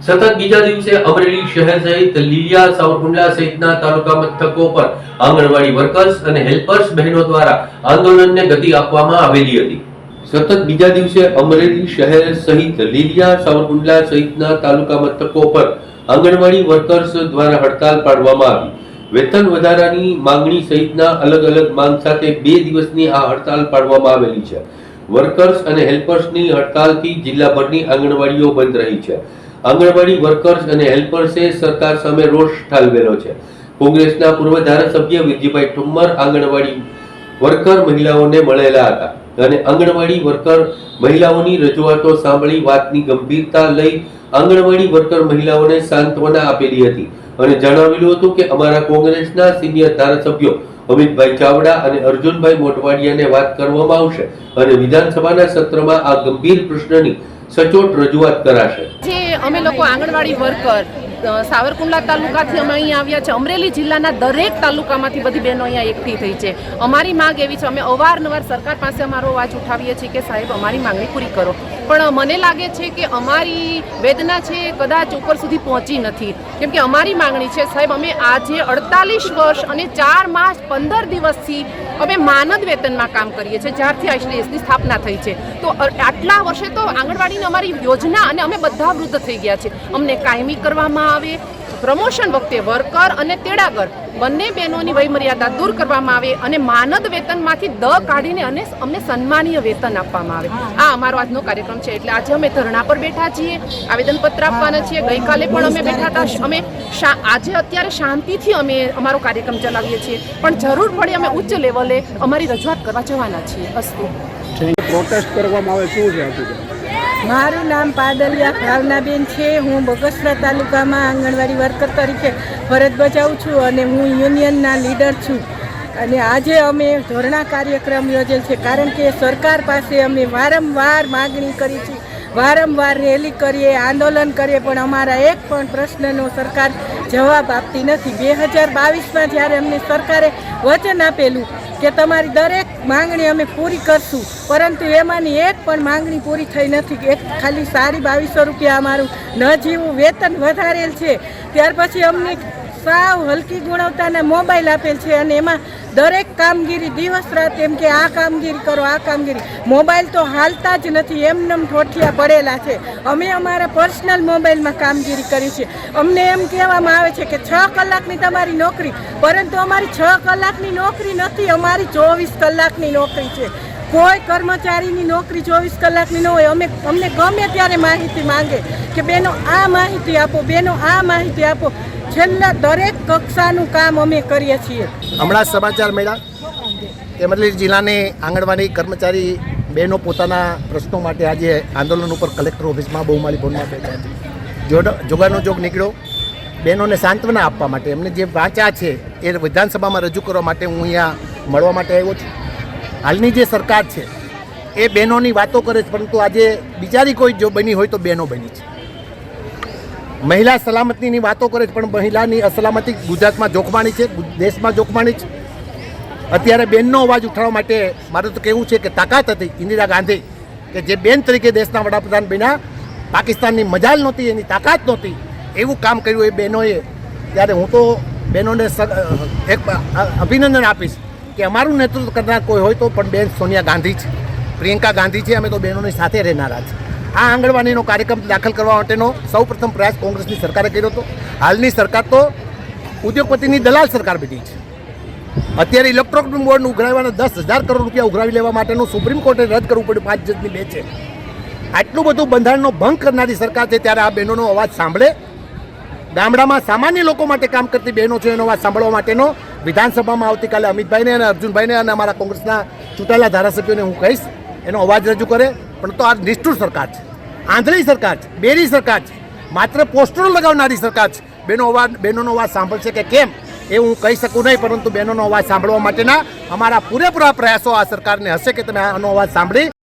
સતત બીજા દિવસે અમરેલી શહેર સહિત લીલિયા, સાવરકુંડલા સહિતના તાલુકા મથકો પર આંગણવાડી વર્કર્સ અને હેલ્પર્સ બહેનો દ્વારા આંદોલનને ગતિ આપવામાં આવેલી હતી. સતત બીજા દિવસે અમરેલી શહેર સહિત લીલિયા, સાવરકુંડલા સહિતના તાલુકા મથકો પર આંગણવાડી વર્કર્સ દ્વારા હડતાલ પાડવામાં આવી. વેતન વધારાની માંગણી સહિતના અલગ અલગ માંગ સાથે બે દિવસની આ હડતાલ પાડવામાં આવેલી છે. વર્કર્સ અને હેલ્પર્સની હડતાલથી જિલ્લાભરની આંગણવાડીઓ બંધ રહી છે. આંગણવાડી વર્કર્સ અને હેલ્પર્સે સરકાર સામે રોષ ઠાલવેલો છે. કોંગ્રેસના પૂર્વ ધારાસભ્ય વિરજીભાઈ ઠુમ્મર આંગણવાડી વર્કર મહિલાઓને મળેલા હતા અને આંગણવાડી વર્કર મહિલાઓની રજૂઆતો સાંભળી વાતની ગંભીરતા લઈ આંગણવાડી વર્કર મહિલાઓને સાંત્વના આપેલી હતી અને જણાવેલું હતું કે અમારા કોંગ્રેસના સિનિયર ધારાસભ્યો અમિતભાઈ ચાવડા અને અર્જુનભાઈ મોટવાડિયાને વાત કરવામાં આવશે અને વિધાનસભાના સત્રમાં આ ગંભીર પ્રશ્નની સચોટ રજૂઆત કરાશે. જે અમે લોકો આંગણવાડી વર્કર સાવરકુંડલા તાલુકાથી અમે અહીંયા આવ્યા છે. અમરેલી જિલ્લાના દરેક તાલુકામાંથી બધી બહેનો અહીંયા એકઠી થઈ છે. અમારી માંગ એવી છે, અમે અવારનવાર સરકાર પાસે અમારો અવાજ ઉઠાવીએ છીએ કે સાહેબ, અમારી માંગણી પૂરી કરો. પણ મને લાગે છે કે અમારી વેદના છે કદાચ ઉપર સુધી પહોંચી નથી. કેમ કે અમારી માંગણી છે, સાહેબ, અમે આજે અડતાલીસ વર્ષ અને ચાર માસ પંદર દિવસથી અમે માનદ વેતનમાં કામ કરીએ છીએ, જ્યારથી આઈસીડીએસની સ્થાપના થઈ છે. તો આટલા વર્ષે તો આંગણવાડીની અમારી યોજના અને અમે બધા વૃદ્ધ થઈ ગયા છે અમને કાયમી કરવામાં આવે. પ્રમોશન વખતે વર્કર અને તેડાગર બંને બહેનોની વયમર્યાદા દૂર કરવામાં આવે અને માનદ વેતનમાંથી દ કાઢીને અને અમને સન્માનીય વેતન આપવામાં આવે. આ અમારો આજનો કાર્યક્રમ છે. એટલે આજે અમે ધરણા પર બેઠા છીએ. આવેદનપત્ર આપવાના છીએ. ગઈકાલે પણ અમે બેઠા હતા. અમે આજે અત્યારે શાંતિથી અમે અમારો કાર્યક્રમ ચલાવીએ છીએ. પણ જરૂર પડે અમે ઉચ્ચ લેવલે અમારી રજૂઆત કરવા જવાના છીએ. અસ્તુ. પ્રોટેસ્ટ કરવામાં આવે. શું છે મારું નામ પાદલિયા ભાવનાબેન છે. હું બગસરા તાલુકામાં આંગણવાડી વર્કર તરીકે ફરજ બજાવું છું અને હું યુનિયનના લીડર છું. અને આજે અમે ધોરણા કાર્યક્રમ યોજેલ છે. કારણ કે સરકાર પાસે અમે વારંવાર માગણી કરી છે. વારંવાર રેલી કરીએ, આંદોલન કરીએ, પણ અમારા એક પણ પ્રશ્નનો સરકાર જવાબ આપતી નથી. બે હજાર બાવીસમાં જ્યારે અમને સરકારે વચન આપેલું કે તમારી દરેક માંગણી અમે પૂરી કરશું, પરંતુ એમાંની એક પણ માંગણી પૂરી થઈ નથી. એક ખાલી સાડી બાવીસો રૂપિયા અમારું ન જીવું, વેતન વધારેલ છે. ત્યાર પછી અમને સાવ હલકી ગુણવત્તાના મોબાઈલ આપેલ છે અને એમાં દરેક કામગીરી દિવસ રાત એમ કે આ કામગીરી કરો, આ કામગીરી. મોબાઈલ તો હાલતા જ નથી, એમનેમ ઠોઠિયા પડેલા છે. અમે અમારા પર્સનલ મોબાઈલમાં કામગીરી કરી છે. અમને એમ કહેવામાં આવે છે કે છ કલાકની તમારી નોકરી, પરંતુ અમારી છ કલાકની નોકરી નથી, અમારી ચોવીસ કલાકની નોકરી છે. કોઈ કર્મચારીની નોકરી ચોવીસ કલાકની ન હોય. અમે, અમને ગમે ત્યારે માહિતી માંગે કે બેનો આ માહિતી આપો, બેનો આ માહિતી આપો. છેલ્લા દરેક કક્ષાનું કામ અમે કરીએ છીએ. હમણાં સમાચાર મળ્યા તેમજ જિલ્લાની આંગણવાડી કર્મચારી બહેનો પોતાના પ્રશ્નો માટે આજે આંદોલન ઉપર કલેક્ટર ઓફિસમાં બહુમાળી ભવનમાં બેઠા છે. જોગાનો જોગ નીકળ્યો. બહેનોને સાંત્વના આપવા માટે એમને જે વાંચા છે એ વિધાનસભામાં રજૂ કરવા માટે હું અહીંયા મળવા માટે આવ્યો છું. હાલની જે સરકાર છે, એ બહેનોની વાતો કરે છે, પરંતુ આજે બિચારી કોઈ જો બની હોય તો બહેનો બની છે. મહિલા સલામતીની વાતો કરે છે, પણ મહિલાની અસલામતી ગુજરાતમાં જોખમાણી છે દેશમાં જોખમાણી છે. અત્યારે બેનનો અવાજ ઉઠાવવા માટે મારું તો કહેવું છે કે તાકાત હતી ઇન્દિરા ગાંધી કે જે બેન તરીકે દેશના વડાપ્રધાન બન્યા, પાકિસ્તાનની મજાલ નહોતી, એની તાકાત નહોતી, એવું કામ કર્યું એ બહેનોએ. ત્યારે હું તો બહેનોને એક અભિનંદન આપીશ કે અમારું નેતૃત્વ કરનાર કોઈ હોય તો પણ બેન સોનિયા ગાંધી છે. પ્રિયંકા ગાંધી છે, અમે તો બહેનોની સાથે રહેનારા છે આ આંગણવાડીનો કાર્યક્રમ દાખલ કરવા માટેનો સૌ પ્રથમ પ્રયાસ કોંગ્રેસની સરકારે કર્યો હતો. હાલની સરકાર તો ઉદ્યોગપતિની દલાલ સરકાર બની છે. અત્યારે ઇલેક્ટ્રોનિક બોર્ડ ઉઘરાવવાના દસ હજાર કરોડ રૂપિયા ઉઘરાવી લેવા માટેનું સુપ્રીમ કોર્ટે રદ કરવું પડ્યું. પાંચ જજની બે છે. આટલું બધું બંધારણનો ભંગ કરનારી સરકાર છે. ત્યારે આ બહેનોનો અવાજ સાંભળે. ગામડામાં સામાન્ય લોકો માટે કામ કરતી બહેનો છે. એનો અવાજ સાંભળવા માટેનો વિધાનસભામાં આવતીકાલે અમિતભાઈને અને અર્જુનભાઈને અને અમારા કોંગ્રેસના ચૂંટાયેલા ધારાસભ્યોને હું કહીશ. એનો અવાજ રજૂ કરે. પણ તો આ નિષ્ઠુર સરકાર છે. આંધળી સરકાર છે, બેરી સરકાર છે. માત્ર પોસ્ટરો લગાવનારી સરકાર છે. બેનો અવાજ બહેનોનો અવાજ સાંભળશે કે કેમ? એ હું કહી શકું નહીં, પરંતુ બહેનોનો અવાજ સાંભળવા માટેના અમારા પૂરેપૂરા પ્રયાસો આ સરકારને હશે કે તમે આનો અવાજ સાંભળી